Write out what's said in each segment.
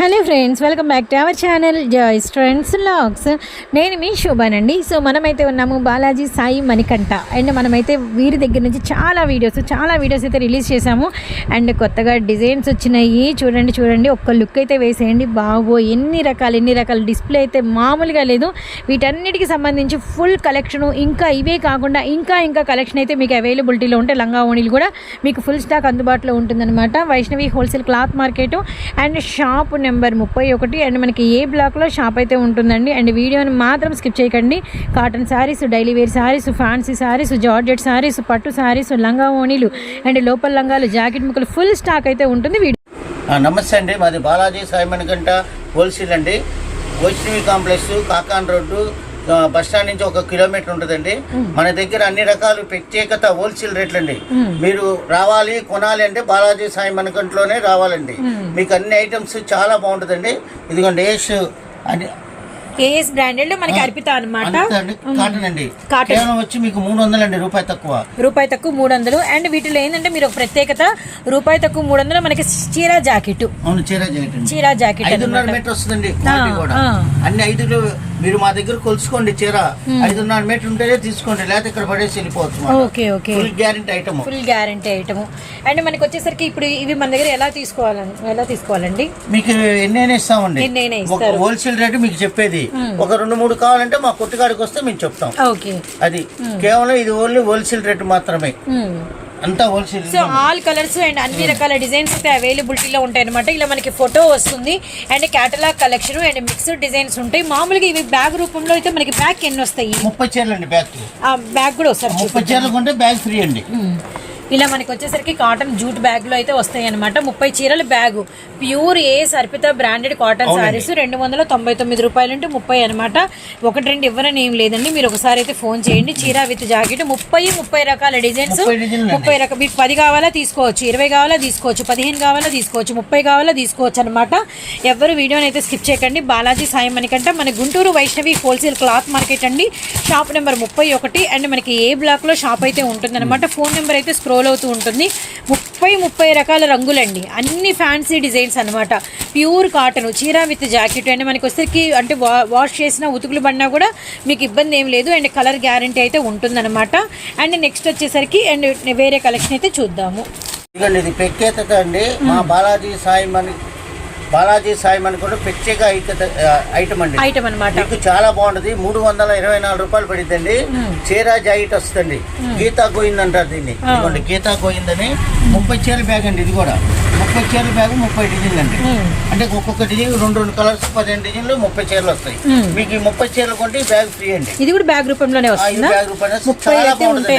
Hello friends welcome back to our channel joy's friends logs. నేను మీ శోభానండి. So మనమైతే ఉన్నాము బాలాజీ సాయి మణికంఠ. అండ్ మనమైతే వీరి దగ్గర నుంచి చాలా వీడియోస్ చాలా వీడియోస్ అయితే రిలీజ్ చేశాము. అండ్ కొత్తగా డిజైన్స్ వచ్చినాయి. చూడండి చూడండి ఒక్క లుక్ అయితే వేసేయండి. బాబో ఎన్ని రకాలు ఎన్ని రకాల డిస్ప్లే అయితే మామూలుగా లేదు. వీటన్నిటికి సంబంధించి ఫుల్ కలెక్షను ఇంకా ఇవే కాకుండా ఇంకా ఇంకా కలెక్షన్ అయితే మీకు అవైలబిలిటీలో ఉంటే లంగా ఓణీలు కూడా మీకు ఫుల్ స్టాక్ అందుబాటులో ఉంటుందన్నమాట. Vaishnavi wholesale cloth market and shop number ముప్పై ఒకటి. అండ్ మనకి ఏ బ్లాక్లో షాప్ అయితే ఉంటుందండి అండ్ వీడియోని మాత్రం స్కిప్ చేయకండి. Cotton sarees daily wear sarees fancy sarees georgette sarees పట్టు శారీస్ లంగా ఓణీలు అండ్ లోపల లంగాలు జాకెట్ ముక్కలు ఫుల్ స్టాక్ అయితే ఉంటుంది వీడియో. నమస్తే అండి. మాది బాలాజీ సాయిమణికంట హోల్సేల్ అండి. వైష్ణవి కాంప్లెక్స్ కాకాన్ రోడ్డు బస్ స్టాండ్ నుంచి ఒక కిలోమీటర్ ఉంటుందండి. మన దగ్గర అన్ని రకాలు ప్రత్యేకత హోల్సేల్ రేట్లు అండి మీరు రావాలి కొనాలి అంటే బాలాజీ సాయి మణికంటలోనే రావాలండి. మీకు అన్ని ఐటమ్స్ చాలా బాగుంటుందండి. ఇదిగోండి ఏష్ అని కేఎస్ బ్రాండెడ్ మనకి అర్పిత అనమాట అండి. కాటన్ అండి. కాటన్. వచ్చి మీకు మూడు వందలండి రూపాయి తక్కువ. రూపాయి తక్కువ మూడు వందలు అండ్ వీటిలో ఏంటంటే మీరు ఒక ప్రత్యేకత రూపాయి తక్కువ మూడు వందలు మనకి చీర జాకెట్. అవును చీర జాకెట్ అండి. చీర జాకెట్ ఐదున్నర. మీటర్ వస్తుందండి. అన్ని ఐదులు మీరు మా దగ్గర కొలుసుకోండి చీర. ఐదున్నర మీటర్ ఉంటేనే తీసుకోండి లేకపోతే ఇక్కడ పడేసి వెళ్ళిపోవచ్చు okay okay. Full guarantee item full guarantee item and మనకి వచ్చేసరికి ఇప్పుడు ఇవి మన దగ్గర ఎలా తీసుకోవాలని ఎలా తీసుకోవాలండి? మీకు ఎన్నైనా ఇస్తామండి. ఎన్నైనా ఇస్తారు. హోల్సేల్ రేటు మీకు చెప్పేది. ఒక రెండు మూడు కావాలంటే మా కొట్టుకాడికి వస్తే మేము చెప్తాం. ఓకే అది కేవలం ఇది ఓన్లీ హోల్సేల్ రేటు మాత్రమే. అంతా wholesale so all colours and అన్ని రకాల డిజైన్స్ అయితే అవైలబిలిటీలో ఉంటాయి అనమాట ఇలా మనకి ఫోటో వస్తుంది. And catalogue collection and mixed designs ఉంటాయి. మామూలుగా ఇవి బ్యాగ్ రూపంలో అయితే మనకి బ్యాగ్ ఎన్ని వస్తాయి? ముప్పై చీరలు అండి బ్యాగ్ ఆ బ్యాగ్ కూడా వస్తారు ముప్పై చీరలు కొంటే బ్యాగ్ ఫ్రీ అండి. ఇలా మనకి వచ్చేసరికి కాటన్ జూట్ బ్యాగ్లో అయితే వస్తాయి అనమాట ముప్పై చీరల బ్యాగ్. ప్యూర్ ఏ సర్పిత బ్రాండెడ్ కాటన్ సారీస్ రెండు వందల తొంభై తొమ్మిది రూపాయలు అంటే ముప్పై అనమాట ఒకటి రెండు ఇవ్వరని ఏం లేదండి. మీరు ఒకసారి అయితే ఫోన్ చేయండి. చీర విత్ జాకెట్ ముప్పై ముప్పై రకాల డిజైన్స్. ముప్పై రకాల మీకు పది కావాలా తీసుకోవచ్చు. ఇరవై కావాలా తీసుకోవచ్చు. పదిహేను కావాలా తీసుకోవచ్చు. ముప్పై కావాలా తీసుకోవచ్చు అనమాట ఎవరు వీడియోని అయితే స్కిప్ చేయకండి. బాలాజీ సాయం మనకంటే మన Guntur Vaishnavi wholesale cloth market అండి. షాప్ నెంబర్ ముప్పై ఒకటి. అండ్ మనకి ఏ బ్లాక్లో షాప్ అయితే ఉంటుందన్నమాట. ఫోన్ నెంబర్ అయితే స్క్రోల్ అవుతూ ఉంటుంది. ముప్పై ముప్పై రకాల రంగులండి. అన్ని ఫ్యాన్సీ డిజైన్స్ అన్నమాట. ప్యూర్ కాటన్ చీర విత్ జాకెట్ అండ్ మనకి వచ్చేసరికి అంటే వా- వాష్ చేసిన ఉతుకులు పడినా కూడా మీకు ఇబ్బంది ఏం లేదు. అండ్ కలర్ గ్యారంటీ అయితే ఉంటుందన్నమాట. అండ్ నెక్స్ట్ వచ్చేసరికి అండ్ వేరే కలెక్షన్ అయితే చూద్దాము. ఇదిగోండి ఇది ప్రత్యేకత అండి. మా బాలాజీ సాయి మని బాలాజీ సాయి మని కూడా ప్రత్యేక ఐటమ్ అండి. ఐటమ్ అనమాట మీకు చాలా బాగుంటది. మూడు వందల ఇరవై నాలుగు రూపాయలు పడిద్దండి. చీర జాకెట్ వస్తుంది గీతా గోయింది అంటారు దీన్ని ఇదిగోండి గీతా గోయిందని ముప్పై చీరల బ్యాగ్ అండి ఇది కూడా. ముప్పై చీరల బ్యాగ్ ముప్పై డిజైన్లు అండి. అంటే ఒక్కొక్క డిజైన్ రెండు రెండు కలర్స్ పదిహేను డిజైన్లు ముప్పై చీరలు వస్తాయి. మీకు ఈ ముప్పై చీరలు కొంటే ఈ బ్యాగ్ ఫ్రీ అండి. ఇది కూడా బ్యాగ్ రూపంలోనే వస్తుందా? బ్యాగ్ ముప్పై చాలా బాగుంటుంది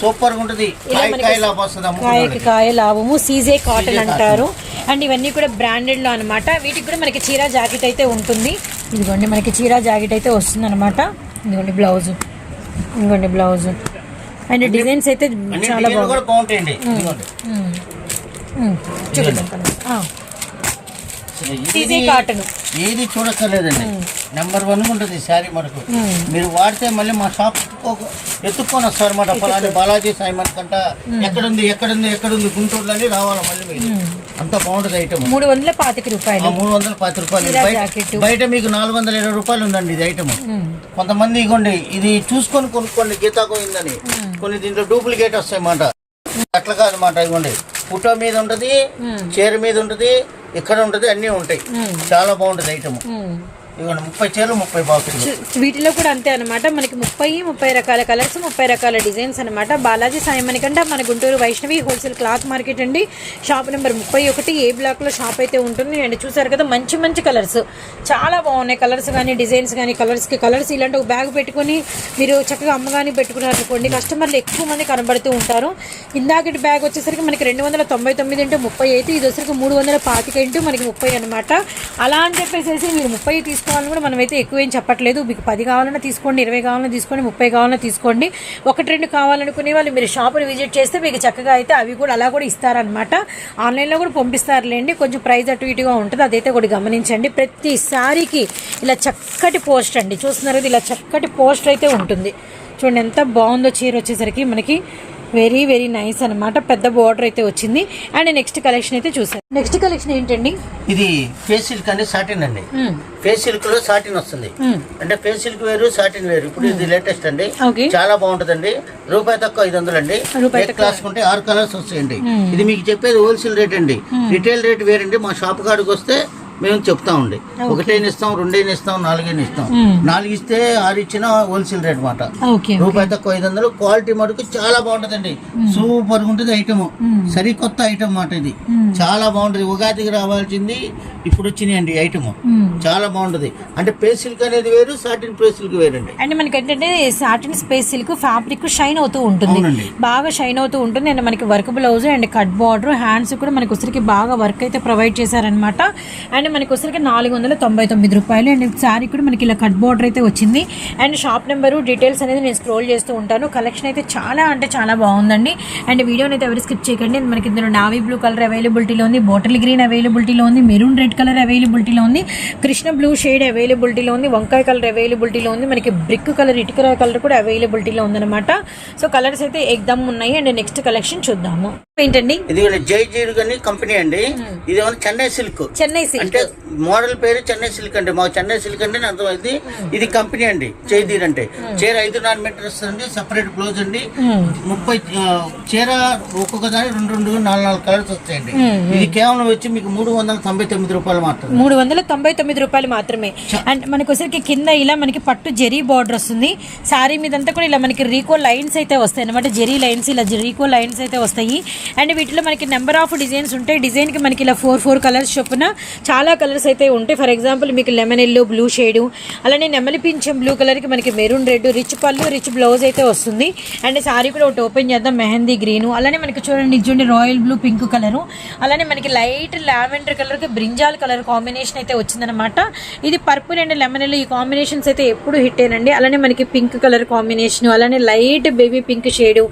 సూపర్గా ఉంటది. కాయ లాభం వస్తుంది. కాయ లాభము. CJ cotton. అంటారు. అండ్ ఇవన్నీ కూడా బ్రాండెడ్లో అనమాట వీటికి కూడా మనకి చీర జాకెట్ అయితే ఉంటుంది. ఇదిగోండి మనకి చీర జాకెట్ అయితే వస్తుంది అనమాట ఇదిగోండి బ్లౌజ్ ఇదిగోండి బ్లౌజ్ అండ్ డిజైన్స్ అయితే చాలా బాగుంటాయండి. ఏది- కాటన్ ఏది చూడక్కర్లేదండి. నెంబర్ వన్ ఉంటుంది శారీ మనకు. మీరు వాడితే మళ్ళీ మా షాప్ ఎత్తుకో- ఎత్తుక్కొని వస్తారు అనమాట ఫలాని బాలాజీ సాయి మనకంట ఎక్కడుంది ఎక్కడుంది ఎక్కడుంది గుంటూరులోని రావాలి మళ్ళీ మీరు. అంత బాగుంటుంది ఐటమ్ మూడు వందల పాతిక రూపాయలు. మూడు వందల పది రూపాయలు. బయట మీకు నాలుగు వందల ఇరవై రూపాయలు ఉందండి ఇది ఐటమ్ కొంతమంది ఇగోండి ఇది చూసుకొని కొనుక్కోండి గీతా పోయిందని కొన్ని దీంట్లో డూప్లికేట్ వస్తాయి అన్నమాట అట్లా కాదన్నమాట ఇవ్వండి ఫోటో మీద ఉంటది చీర మీద ఉంటది ఇక్కడ ఉంటది అన్నీ ఉంటాయి. చాలా బాగుంటది ఐటమ్. ఇవ్వండి ముప్పై చీరలు ముప్పై బాక్సులు. వీటిలో కూడా అంతే అనమాట మనకి ముప్పై ముప్పై రకాల కలర్స్ ముప్పై రకాల డిజైన్స్ అనమాట బాలాజీ సాయి కంటే మన Guntur Vaishnavi wholesale cloth market అండి. షాప్ నెంబర్ ముప్పై ఒకటి ఏ బ్లాక్లో షాప్ అయితే ఉంటుంది అండ్. చూసారు కదా మంచి మంచి కలర్స్. చాలా బాగున్నాయి కలర్స్ కానీ డిజైన్స్ కానీ కలర్స్కి కలర్స్ ఇలాంటి ఒక బ్యాగ్ పెట్టుకొని మీరు చక్కగా అమ్మగాని పెట్టుకున్నారనుకోండి కస్టమర్లు ఎక్కువ మంది కనబడుతూ ఉంటారు. ఇందాకటి బ్యాగ్ వచ్చేసరికి మనకి రెండు వందల తొంభై తొమ్మిది ఇంటూ ముప్పై అయితే ఇది వచ్చేసరికి మూడు వందల పాతిక ఇంటూ మనకి ముప్పై అనమాట అలా అని చెప్పేసి మీరు ముప్పై తీసుకోవాలని కూడా మనమైతే ఎక్కువ ఏం చెప్పట్లేదు. మీకు పది కావాలన్నా తీసుకోండి ఇరవై కావాలన్నా తీసుకోండి ముప్పై కావాలన్నా తీసుకోండి. ఒకటి రెండు కావాలనుకునే వాళ్ళు మీరు షాపుని విజిట్ చేస్తే మీకు చక్కగా అయితే అవి కూడా అలా కూడా ఇస్తారనమాట ఆన్లైన్లో కూడా పంపిస్తారులేండి. కొంచెం ప్రైస్ అటు ఇటుగా ఉంటుంది. అదైతే కూడా గమనించండి. ప్రతి సారీకి ఇలా చక్కటి పోస్ట్ అండి. చూస్తున్నారు? ఇలా చక్కటి పోస్ట్ అయితే ఉంటుంది. చూడండి ఎంత బాగుందో చీర వచ్చేసరికి మనకి. వెరీ వెరీ నైస్ అన్నమాట. పెద్ద బోర్డర్ అయితే వచ్చింది. అండ్ నెక్స్ట్ కలెక్షన్ అయితే చూసాను నెక్స్ట్ కలెక్షన్ ఏంటండి? ఇది ఫేస్ సిల్క్ అండి సాటిన్ అండి. ఫేస్ సిల్క్లో సాటిన్ వస్తుంది. అంటే ఫేస్ సిల్క్ వేరు సాటిన్ వేరు. ఇప్పుడు ఇది లేటెస్ట్ అండి. ఓకే చాలా బాగుంటుందండి. రూపాయి తక్కువ ఐదు వందలు అండి. రూపాయి రేట్ క్లాస్ కుంటే ఆరు కలర్స్ వస్తాయండి. ఇది మీకు చెప్పేది హోల్సేల్ రేట్ అండి. రిటైల్ రేట్ వేరండి. మా షాప్ కాడికి వస్తే మేము చెప్తామండి ఒకటైనా ఇస్తాం రెండైనా ఇస్తాం నాలుగైనా ఇస్తాం. నాలుగు ఇస్తే ఆరు ఇచ్చినా హోల్సేల్ రేట్ మాట. రూపాయి తక్కువ ఐదు వందలు క్వాలిటీ మటుకు చాలా బాగుంటుందండి. సూపర్ ఉంటుంది ఐటమ్ సరికొత్త ఐటమ్ మాట ఇది. చాలా బాగుంటుంది. ఉగాదికి రావాల్సింది ఇప్పుడు వచ్చినాయండి ఐటమ్ చాలా బాగుంటుంది. అంటే పేస్ సిల్క్ అనేది వేరు సాటిన్ పేస్ సిల్క్ వేరండి. అండ్ మనకి ఏంటంటే satin space silk fabric shine అవుతూ ఉంటుంది. బాగా షైన్ అవుతూ ఉంటుంది. అండ్ మనకి work blouse and cut border hands కూడా మనకి ఉసరికి బాగా వర్క్ అయితే ప్రొవైడ్ చేశారనమాట అండ్ మనకి ఉసరికి నాలుగు వందల తొంభై తొమ్మిది రూపాయలు. అండ్ శారీ కూడా మనకి ఇలా కట్ బోర్డర్ అయితే వచ్చింది. అండ్ షాప్ నెంబరు డీటెయిల్స్ అనేది నేను స్క్రోల్ చేస్తూ ఉంటాను. కలెక్షన్ అయితే చాలా అంటే చాలా బాగుందండి. అండ్ వీడియోని అయితే ఎవరు స్కిప్ చేయకండి. మనకి ఇందులో నావీ బ్లూ కలర్ అవైలబిలిటీలో ఉంది బాటిల్ గ్రీన్ అవైలబిలిటీలో ఉంది మెరూన్ రెడ్ కలర్ అవైలబిలిటీలో ఉంది కృష్ణ బ్లూ షేడ్ అవైలబిలిటీలో ఉంది వంకాయ కలర్ అవైలబిలిటీలో ఉంది మనకి బ్రిక్ కలర్ ఇటుక కలర్ కూడా అవైలబిలిటీలో ఉందన్నమాట. సో కలర్స్ అయితే ఎగ్దమ్ ఉన్నాయి. అండ్ నెక్స్ట్ కలెక్షన్ చూద్దాము. ఏంటండి ఇది జై జీరు అని కంపెనీ అండి. ఇది ఏమన్నా చెన్నై సిల్క్? చెన్నై సిల్క్. అంటే మోడల్ పేరు చెన్నై సిల్క్ అండి. మాకు చెన్నై సిల్క్ అంటే అర్థమైంది ఇది కంపెనీ అండి. జైదీర్ అంటే. చీర ఐదు నాలుగు మీటర్ వస్తుంది సపరేట్ బ్లౌజ్ అండి. ముప్పై చీర ఒక్కొక్క దాని రెండు రెండు నాలుగు నాలుగు కలర్స్ వస్తాయండి. ఇది కేవలం వచ్చి మీకు మూడు వందల తొంభై తొమ్మిది రూపాయలు మాత్రమే. మూడు వందల తొంభై తొమ్మిది రూపాయలు మాత్రమే. అండ్ మనకి వచ్చరికి కింద ఇలా మనకి పట్టు జెరీ బార్డర్ వస్తుంది. శారీ మీదంతా కూడా ఇలా మనకి రీకో లైన్స్ అయితే వస్తాయి అనమాట జెరీ లైన్స్ ఇలా రీకో లైన్స్ అయితే వస్తాయి. అండ్ వీటిలో మనకి నెంబర్ ఆఫ్ డిజైన్స్ ఉంటాయి. డిజైన్కి మనకి ఇలా ఫోర్ ఫోర్ కలర్స్ చొప్పున చాలా కలర్స్ అయితే ఉంటాయి. ఫర్ ఎగ్జాంపుల్ మీకు లెమన్ ఎల్లో బ్లూ షేడు అలానే నెమలి పింఛం బ్లూ కలర్కి మనకి మెరూన్ రెడ్ రిచ్ పళ్ళు రిచ్ బ్లౌజ్ అయితే వస్తుంది. అండ్ శారీ కూడా ఒకటి ఓపెన్ చేద్దాం. మెహందీ గ్రీన్. అలానే మనకి చూడండి చూడండి రాయల్ బ్లూ పింక్ కలరు. అలానే మనకి లైట్ లావెండర్ కలర్కి బ్రింజాల్ కలర్ కాంబినేషన్ అయితే వచ్చిందనమాట ఇది పర్పుల్ అండ్ లెమన్ ఎల్లో ఈ కాంబినేషన్స్ అయితే ఎప్పుడు హిట్ అయినండి. అలానే మనకి పింక్ కలర్ కాంబినేషన్ అలానే light baby pink shade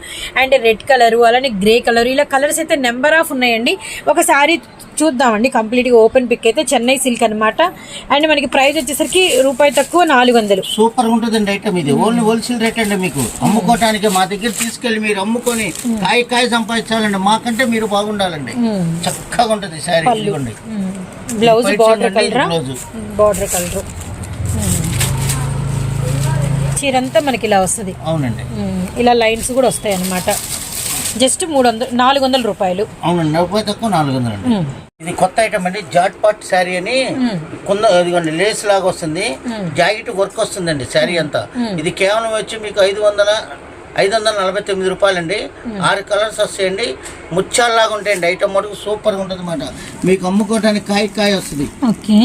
and red colour అలానే గ్రే కలర్. ఇలా కలర్స్ అయితే నెంబర్ ఆఫ్ ఉన్నాయండి. ఒకసారి చూద్దామండి. కంప్లీట్గా ఓపెన్ పిక్ అయితే చెన్నై సిల్క్ అనమాట అండ్ మనకి ప్రైస్ వచ్చేసరికి రూపాయి తక్కువ నాలుగు వందలు. సూపర్ ఉంటుందండి ఐటమ్ ఇది. ఓన్లీ హోల్సేల్ రేట్ అండి మీకు. అమ్ముకోవటానికి మా దగ్గర తీసుకెళ్ళి మీరు అమ్ముకొని కాయ కాయ సంపాదించాలండి. మాకంటే మీరు బాగుండాలండి. చక్కగా ఉంటుంది శారీ బ్లౌజ్ బార్డర్ కలరా? Border colour. చీరంతా మనకి ఇలా వస్తుంది. అవునండి. ఇలా లైన్స్ కూడా వస్తాయి అన్నమాట జస్ట్ మూడు వందలు నాలుగు వందల రూపాయలు. అవునండి రూపాయి తక్కువ నాలుగు వందలు అండి ఇది కొత్త ఐటమ్ అండి జాట్ పాట్ శారీ అని కొంద ఇదిగోండి లేస్ లాగా వస్తుంది. జాకెట్ వర్క్ వస్తుందండి శారీ అంతా. ఇది కేవలం వచ్చి మీకు ఐదు వందల ఐదు వందల నలభై తొమ్మిది రూపాయలండి. ఆరు కలర్స్ వస్తాయండి. ముత్యాలలాగా ఉంటాయండి. ఐటమ్ మటుకు సూపర్గా ఉంటుంది అన్నమాట మీకు అమ్ముకోవడానికి కాయ కాయ వస్తుంది. Okay.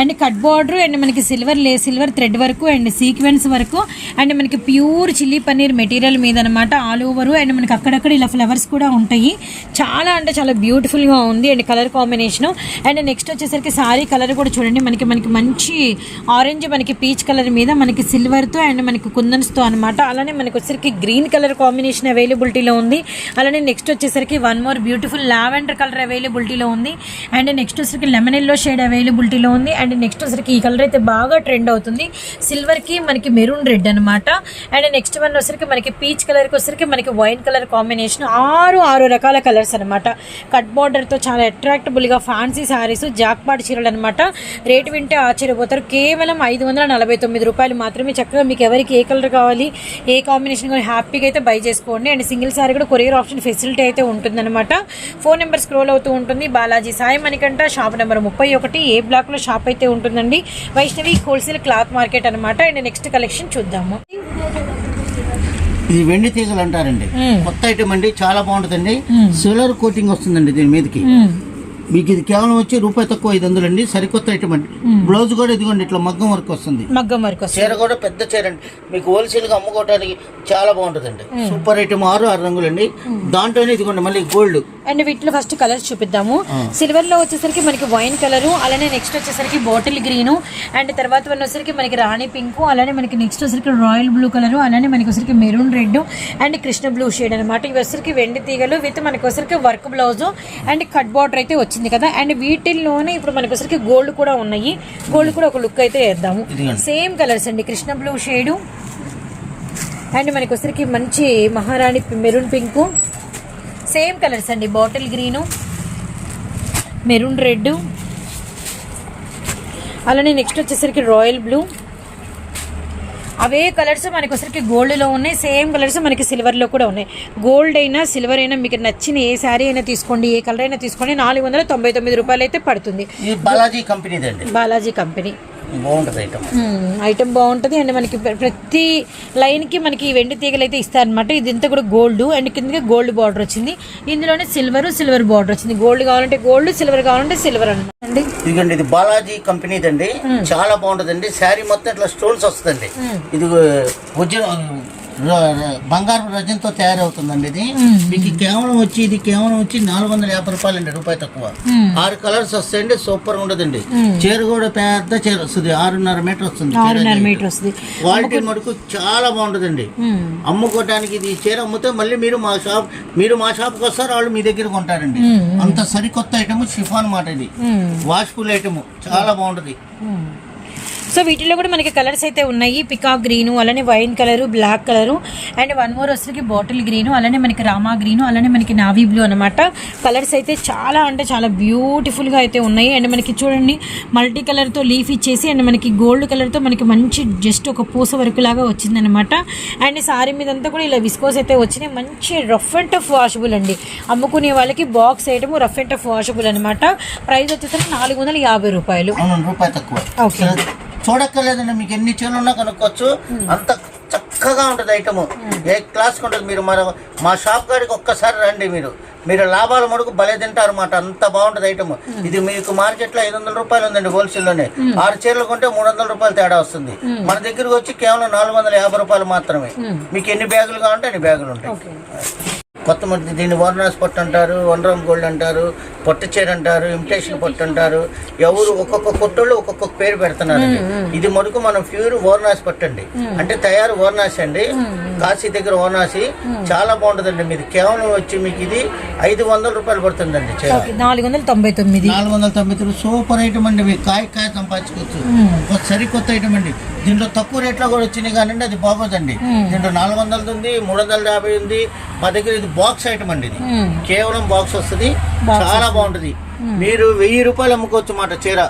And cut border and మనకి సిల్వర్ లే సిల్వర్ థ్రెడ్ వరకు అండ్ సీక్వెన్స్ వరకు అండ్ మనకి ప్యూర్ చిల్లీ పన్నీర్ మెటీరియల్ మీద అనమాట ఆల్ ఓవర్. అండ్ మనకి అక్కడక్కడ ఇలా ఫ్లవర్స్ కూడా ఉంటాయి. చాలా అంటే చాలా బ్యూటిఫుల్గా ఉంది and colour combination. And next వచ్చేసరికి సారీ కలర్ కూడా చూడండి. మనకి మనకి మంచి ఆరెంజ్ మనకి పీచ్ కలర్ మీద మనకి సిల్వర్తో అండ్ మనకి కుందన్స్తో అనమాట. అలానే మనకి వచ్చేసరికి గ్రీన్ కలర్ కాంబినేషన్ అవైలబిలిటీలో ఉంది. అలానే నెక్స్ట్ వచ్చేసరికి one more beautiful lavender colour అవైలబిలిటీలో ఉంది. అండ్ నెక్స్ట్ వచ్చేసరికి లెమన్ ఎల్లో షేడ్ అవైలబిలిటీలో ఉంది. అండ్ అండ్ నెక్స్ట్ వచ్చరికి ఈ కలర్ అయితే బాగా ట్రెండ్ అవుతుంది. సిల్వర్కి మనకి మెరూన్ రెడ్ అనమాట అండ్ నెక్స్ట్ వన్ వచ్చేసరికి మనకి పీచ్ కలర్కి వచ్చరికి మనకి వైన్ కలర్ కాంబినేషన్ ఆరు ఆరు రకాల కలర్స్ అనమాట కట్ బార్డర్తో చాలా అట్రాక్టబుల్గా ఫ్యాన్సీ శారీస్ జాక్పాట్ చీరలు అనమాట రేటు వింటే ఆశ్చర్యపోతారు. కేవలం ఐదు వందల నలభై తొమ్మిది రూపాయలు మాత్రమే. చక్కగా మీకు ఎవరికి ఏ కలర్ కావాలి ఏ కాంబినేషన్ కానీ హ్యాపీగా అయితే బై చేసుకోండి. అండ్ సింగిల్ సారీ కూడా కొరియర్ ఆప్షన్ ఫెసిలిటీ అయితే ఉంటుందన్నమాట. ఫోన్ నెంబర్ స్క్రోల్ అవుతూ ఉంటుంది. బాలాజీ సాయి మణికంట షాప్ నెంబర్ ముప్పై ఒకటి. ఏ బ్లాక్లో షాప్ అయితే ఉంటుందండి. వైష్ణవి హోల్సేల్ క్లాత్ మార్కెట్ అనమాట అండ్ నెక్స్ట్ కలెక్షన్ చూద్దాము. ఇది వెండి తీగలు అంటారండి. కొత్త ఐటమ్ అండి. చాలా బాగుంటుందండి. సిల్వర్ కోటింగ్ వస్తుందండి దీని మీదకి. మీకు ఇది కేవలం వచ్చి రూపాయి తక్కువ ఐదు వందలు అండి సరికొత్త ఐటమ్ అండి. బ్లౌజ్ కూడా ఇదిగోండి ఇట్లా మగ్గం వర్క్ వస్తుంది. మగ్గం వరకు చీర కూడా పెద్ద చీర అండి. మీకు హోల్సేల్గా అమ్ముకోవడానికి చాలా బాగుంటుందండి. సూపర్ ఐటమ్ ఆరు ఆరు రంగులండి. దాంట్లోనే ఇదిగోండి మళ్ళీ గోల్డ్ అండ్ వీటిలో ఫస్ట్ కలర్స్ చూపిద్దాము. సిల్వర్లో వచ్చేసరికి మనకి వైన్ కలర్ అలానే నెక్స్ట్ వచ్చేసరికి బాటిల్ గ్రీన్ అండ్ తర్వాత వన్ వచ్చేసరికి మనకి రాణి పింక్ అలానే మనకి నెక్స్ట్ వచ్చేసరికి రాయల్ బ్లూ కలర్ అలానే మనకి వచ్చేసరికి maroon red and Krishna blue shade అనమాట ఇవి వచ్చేసరికి వెండి తీగలు విత్ మనకి వచ్చేసరికి work blouse and cut border అయితే వచ్చింది కదా. అండ్ వీటిల్లోనే ఇప్పుడు మనకి వచ్చేసరికి గోల్డ్ కూడా ఉన్నాయి. గోల్డ్ కూడా ఒక లుక్ అయితే వేద్దాము. సేమ్ కలర్స్ అండి. Krishna blue shade. అండ్ మనకి వచ్చరికి మంచి మహారాణి మెరూన్ పింక్. సేమ్ కలర్స్ అండి. Bottle green. మెరూన్ రెడ్ అలానే నెక్స్ట్ వచ్చేసరికి రాయల్ బ్లూ. అవే కలర్స్ మనకి వచ్చరికి గోల్డ్లో ఉన్నాయి. సేమ్ కలర్స్ మనకి సిల్వర్లో కూడా ఉన్నాయి. గోల్డ్ అయినా సిల్వర్ అయినా మీకు నచ్చిన ఏ శారీ అయినా తీసుకోండి ఏ కలర్ అయినా తీసుకోండి. నాలుగు వందల తొంభై తొమ్మిది రూపాయలు అయితే పడుతుంది బాలాజీ కంపెనీది అండి బాలాజీ కంపెనీ. బాగుంటుంది ఐటమ్ ఐటమ్ బాగుంటుంది. అండ్ మనకి ప్ర- ప్రతి లైన్కి మనకి ఈ వెండి తీగలు అయితే ఇస్తారనమాట ఇది ఇంత కూడా గోల్డ్ అండ్ కిందకి గోల్డ్ బార్డర్ వచ్చింది. ఇందులోనే సిల్వర్ సిల్వర్ బార్డర్ వచ్చింది. గోల్డ్ కావాలంటే గోల్డ్ సిల్వర్ కావాలంటే సిల్వర్ అనమాట అండి ఇదిగోండి ఇది బాలాజీ కంపెనీది అండి చాలా బాగుంటుందండి. శారీ మొత్తం ఇట్లా స్టోన్స్ వస్తుందండి. ఇది బంగారు రజంతో తయారవుతుందండి ఇది. మీకు కేవలం వచ్చి ఇది కేవలం వచ్చి నాలుగు వందల యాభై రూపాయలు అండి రూపాయి తక్కువ. ఆరు కలర్స్ వస్తాయండి సూపర్ ఉండదండి. చీర కూడా పెద్ద చీర వస్తుంది ఆరున్నర మీటర్ వస్తుంది క్వాలిటీ మటుకు చాలా బాగుంటుందండి. మ్మ్. అమ్ముకోవడానికి ఇది చీర అమ్మితే మళ్ళీ మీరు మా షాప్ మీరు మా షాప్కి వస్తారు వాళ్ళు మీ దగ్గర కొంటారండి. అంత సరికొత్త ఐటమ్ షిఫాన్ మాట ఇది. వాష్ఫుల్ ఐటమ్ చాలా బాగుంటుంది. సో వీటిలో కూడా మనకి కలర్స్ అయితే ఉన్నాయి. పికాక్ గ్రీను అలానే wine colour black colour and one more వచ్చరికి బాటిల్ గ్రీను అలానే మనకి రామా గ్రీను అలానే మనకి నావీ బ్లూ అనమాట కలర్స్ అయితే చాలా అంటే చాలా బ్యూటిఫుల్గా అయితే ఉన్నాయి. అండ్ మనకి చూడండి మల్టీ కలర్తో లీఫ్ ఇచ్చేసి అండ్ మనకి గోల్డ్ కలర్తో మనకి మంచి జస్ట్ ఒక పూస వరకు లాగా వచ్చిందనమాట అండ్ సారీ మీద అంతా కూడా ఇలా విస్కోస్ అయితే వచ్చినాయి. మంచి రఫ్ అండ్ టఫ్ వాషబుల్ అండి. అమ్ముకునే వాళ్ళకి box item rough and tough washable అనమాట ప్రైస్ వచ్చేసరికి నాలుగు వందల యాభై రూపాయలు. ఓకే. చూడక్కర్లేదండి మీకు ఎన్ని చీరలు ఉన్నా కనుక్కోవచ్చు. అంత చక్కగా ఉంటుంది ఐటమ్. ఏ క్లాస్ ఉంటుంది మీరు? మన మా షాప్ కాడికి ఒక్కసారి రండి మీరు. మీరు లాభాల మడుకు భలే తింటారు అన్నమాట అంత బాగుంటుంది ఐటమ్. ఇది మీకు మార్కెట్లో ఐదు వందల రూపాయలు ఉందండి హోల్సేల్లోనే. ఆరు చీరలు కొంటే మూడు వందల రూపాయలు తేడా వస్తుంది. మన దగ్గరకు వచ్చి కేవలం నాలుగు వందల యాభై రూపాయలు మాత్రమే. మీకు ఎన్ని బ్యాగులు కావాలంటే అన్ని బ్యాగులు ఉంటాయి. కొత్త మధ్య దీన్ని వారణాసి పట్టు అంటారు వనరామ్ గోల్డ్ అంటారు పొట్ట చీర అంటారు ఇమిటేషన్ పట్టు అంటారు. ఎవరు ఒక్కొక్క కొట్టోళ్ళు ఒక్కొక్క పేరు పెడుతున్నారండి. ఇది మటుకు మనం ప్యూర్ వారణాసి పట్టు అండి. అంటే తయారు వారణాసి అండి. కాశీ దగ్గర వారణాసి చాలా బాగుంటుందండి. మీది కేవలం వచ్చి మీకు ఇది ఐదు వందల రూపాయలు పడుతుందండి నాలుగు వందల తొంభై తొమ్మిది. నాలుగు వందల తొంభై తొమ్మిది సూపర్ ఐటమ్ అండి. మీకు కాయ కాయ సంపాదించుకోవచ్చు. సరికొత్త ఐటమ్ అండి. దీంట్లో తక్కువ రేట్లో కూడా వచ్చినాయి కానీ అది బాగోదండి. దీంట్లో నాలుగు వందలది ఉంది మూడు వందల యాభై ఉంది మా దగ్గర ఇది బాక్స్ ఐటమ్ అండి ఇది. కేవలం బాక్స్ వస్తుంది. చాలా బాగుంటుంది. మీరు వెయ్యి రూపాయలు అమ్ముకోవచ్చు మాట చీర.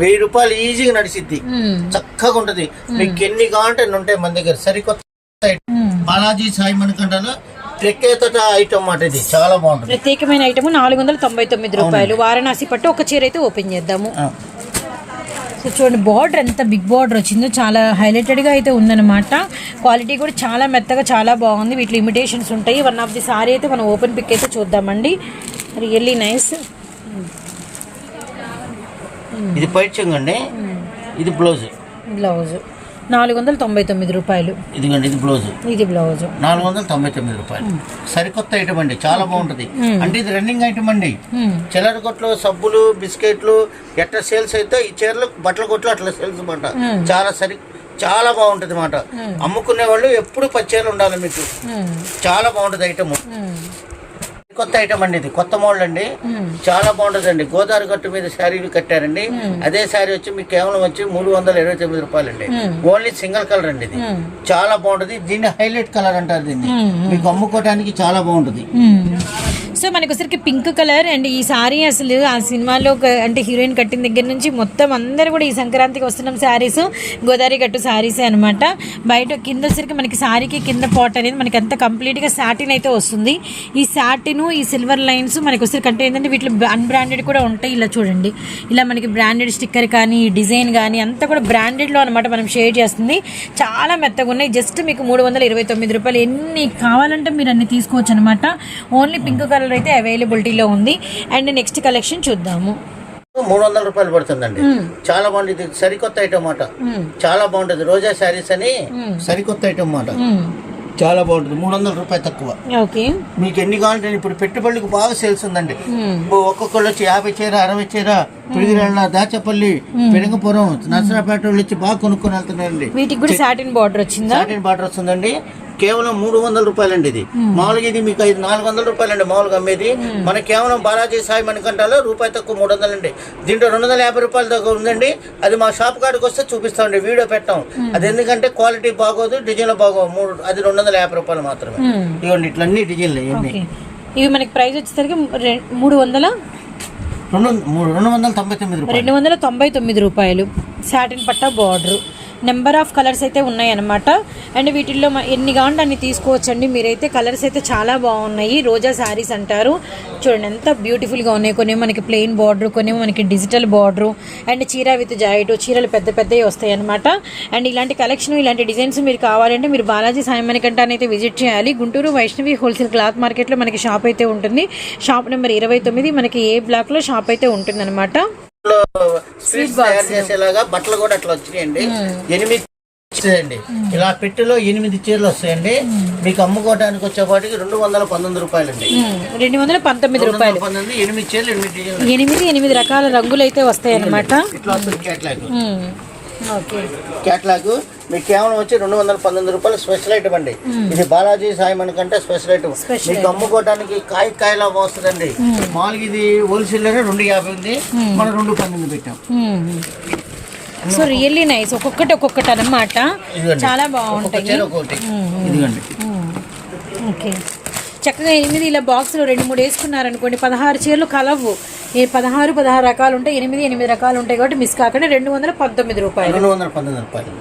వెయ్యి రూపాయలు ఈజీగా నడిచిద్ది. చక్కగా ఉంటది. మీకు ఎన్ని కావాలంటే ఉంటాయి మన దగ్గర. సరికొత్త. బాలాజీ సాయి మణికంఠలో ప్రత్యేకత ఐటమ్ మాట ఇది. చాలా బాగుంటుంది. ప్రత్యేకమైన ఐటమ్ నాలుగు వందల తొంభై తొమ్మిది రూపాయలు. వారణాసి పట్టు ఒక చీర అయితే ఓపెన్ చేద్దాము. చూడండి బార్డర్ ఎంత బిగ్ బార్డర్ వచ్చిందో చాలా హైలైటెడ్గా అయితే ఉందన్నమాట. క్వాలిటీ కూడా చాలా మెత్తగా చాలా బాగుంది. వీటిలో ఇమిటేషన్స్ ఉంటాయి. వన్ ఆఫ్ ది సారీ అయితే మనం ఓపెన్ పిక్ అయితే చూద్దామండి. రియల్లీ నైస్ ఇది పైట్ చెంగండి ఇది బ్లౌజ్ బ్లౌజ్ నాలుగు వందల తొంభై తొమ్మిది రూపాయలు. ఇదిగోండి ఇది బ్లౌజ్. ఇది బ్లౌజ్. నాలుగు వందల తొంభై తొమ్మిది రూపాయలు. సరికొత్త ఐటమ్ అండి చాలా బాగుంటది. అంటే ఇది రన్నింగ్ ఐటమ్ అండి. చిల్లర కొట్లు సబ్బులు బిస్కెట్లు ఎట్లా సేల్స్ అయితే ఈ చీరలు బట్టల కొట్లు అట్లా సేల్స్ అనమాట చాలా సరి చాలా బాగుంటది అనమాట అమ్ముకునే వాళ్ళు ఎప్పుడు పచ్చేలు ఉండాలి మీకు. చాలా బాగుంటది ఐటమ్ కొత్త ఐటమ్ అండి ఇది. కొత్త మోడల్ అండి. చాలా బాగుంటది అండి గోదావరి గట్టు మీద శారీలు కట్టారండి. అదే శారీ వచ్చి మీకు కేవలం వచ్చి మూడు వందల ఇరవై తొమ్మిది రూపాయలు అండి ఓన్లీ సింగిల్ కలర్ అండి ఇది. చాలా బాగుంటది. దీన్ని హైలైట్ కలర్ అంటారు దీన్ని. మీకు అమ్ముకోవడానికి చాలా బాగుంటది. సో మనకు ఒకసారికి పింక్ కలర్ అండ్ ఈ సారీ అసలు ఆ సినిమాలో అంటే హీరోయిన్ కట్టిన దగ్గర నుంచి మొత్తం అందరూ కూడా ఈ సంక్రాంతికి వస్తున్నాం శారీస్ గోదావరి గట్టు శారీస్ అనమాట బయట కింద వచ్చరికి మనకి సారీకి కింద పాట్ అనేది మనకి అంత కంప్లీట్గా సాటిన్ అయితే వస్తుంది. ఈ సాటిన్ ఈ సిల్వర్ లైన్స్ మనకి వచ్చరికి అంటే ఏంటంటే వీటిలో అన్బ్రాండెడ్ కూడా ఉంటాయి. ఇలా చూడండి. ఇలా మనకి బ్రాండెడ్ స్టిక్కర్ కానీ డిజైన్ కానీ అంతా కూడా బ్రాండెడ్లో అనమాట మనం షేర్ చేస్తుంది. చాలా మెత్తగా ఉన్నాయి. జస్ట్ మీకు మూడు వందల ఇరవై తొమ్మిది రూపాయలు ఎన్ని కావాలంటే మీరు అన్ని తీసుకోవచ్చు అనమాట ఓన్లీ పింక్ కలర్ అయితే అవైలబిలిటీలో ఉంది. అండ్ నెక్స్ట్ కలెక్షన్ చూద్దాము. మూడు వందల రూపాయలు పడుతుందండి. చాలా బాగుంది. ఇది సరికొత్త ఐటమ్ మాట చాలా బాగుంటది. రోజా శారీస్ అని సరికొత్త ఐటమ్ మాట చాలా బాగుంటుంది. మూడు వందల రూపాయలు తక్కువ. ఓకే. మీకు ఎన్ని కావాలంటే ఇప్పుడు పెట్టుబడులకు బాగా సేల్స్ ఉందండి. ఒక్కొక్కళ్ళు వచ్చి యాభై చీర అరవై చీర పిడిగిరాళ్ళ దాచపల్లి పెరంగపురం నర్సరాపేట వాళ్ళు వచ్చి బాగా కొనుక్కొని వెళ్తున్నారండి. వీటికి కూడా సాటిన్ బార్డర్ వచ్చిందా? సాటిన్ బార్డర్ వస్తుందండి. కేవలం మూడు వందల రూపాయలండి ఇది. మామూలుగా ఇది మీకు ఐదు నాలుగు వందల రూపాయలండి మామూలుగా అమ్మేది. మన కేవలం బాలాజీ సాయి మనకంటాలో రూపాయి తక్కువ మూడు వందలండి. దీంట్లో రెండు వందల యాభై రూపాయల దాకా ఉందండి. అది మా షాప్ కాడికి వస్తే చూపిస్తామండి వీడియో పెట్టాం. అది ఎందుకంటే క్వాలిటీ బాగోదు డిజైన్ బాగోదు మూడు అది రెండు వందల యాభై రూపాయలు మాత్రమే. ఇవ్వండి ఇట్లా అన్ని డిజైన్లు ఇవన్నీ. ఇవి మనకి ప్రైస్ వచ్చేసరికి మూడు వందల రెండు రెండు వందల తొంభై తొమ్మిది రెండు వందల తొంభై తొమ్మిది రూపాయలు. సాటిన్ పట్టా బార్డరు నెంబర్ ఆఫ్ కలర్స్ అయితే ఉన్నాయన్నమాట. అండ్ వీటిల్లో ఎన్ని కావాలంటే అన్ని తీసుకోవచ్చండి. మీరైతే కలర్స్ అయితే చాలా బాగున్నాయి. రోజా శారీస్ అంటారు. చూడండి ఎంత బ్యూటిఫుల్గా ఉన్నాయి. కొన్ని మనకి ప్లెయిన్ బార్డర్ కొన్ని మనకి డిజిటల్ బార్డర్ అండ్ చీర విత్ జాయిట్ చీరలు పెద్ద పెద్దవి వస్తాయి అనమాట అండ్ ఇలాంటి కలెక్షన్ ఇలాంటి డిజైన్స్ మీరు కావాలంటే మీరు బాలాజీ సాయి మణికంఠ అయితే విజిట్ చేయాలి. గుంటూరు వైష్ణవి హోల్సేల్ క్లాత్ మార్కెట్లో మనకి షాప్ అయితే ఉంటుంది. షాప్ నెంబర్ ఇరవై తొమ్మిది మనకి ఏ బ్లాక్లో షాప్ అయితే ఉంటుంది తయారు చేసేలాగా బట్టలు కూడా అట్లా వచ్చినాయండి. ఎనిమిది వస్తాయండి. ఇలా పెట్టెలో ఎనిమిది చీరలు వస్తాయండి. మీకు అమ్ముకోవడానికి వచ్చేపాటికి రెండు వందల పంతొమ్మిది రూపాయలండి. రెండు వందల పంతొమ్మిది రూపాయలు. పంతొమ్మిది ఎనిమిది చీరలు ఎనిమిది ఎనిమిది ఎనిమిది రకాల రంగులు అయితే వస్తాయి అనమాట ఇట్లా క్యాట్లాగ్. మీకు కేవలం వచ్చి రెండు వందల పంతొమ్మిది రూపాయలు స్పెషల్ ఐటమ్ అండి. ఇది బాలాజీ సాయి మనకంటే స్పెషల్ ఐటమ్. మీకు అమ్ముకోవడానికి కాయ కాయలా వస్తుందండి. మామూలుగా ఇది హోల్సేల్ రెండు యాభై ఉంది. మనం రెండు పన్నెండు పెట్టాం. So really nice. ఒక్కొక్కటి ఒక్కొక్కటి అనమాట. చాలా బాగుంటాయి. ఇదిగోండి. ఓకే. చక్కగా ఎనిమిది ఇలా బాక్స్లో రెండు మూడు వేసుకున్నారనుకోండి పదహారు చీరలు కలవు. ఈ పదహారు పదహారు రకాలు ఉంటాయి ఎనిమిది ఎనిమిది రకాలు ఉంటాయి కాబట్టి మిస్ కాకుండా రెండు వందల పంతొమ్మిది రూపాయలు. రెండు వందల పంతొమ్మిది రూపాయలు.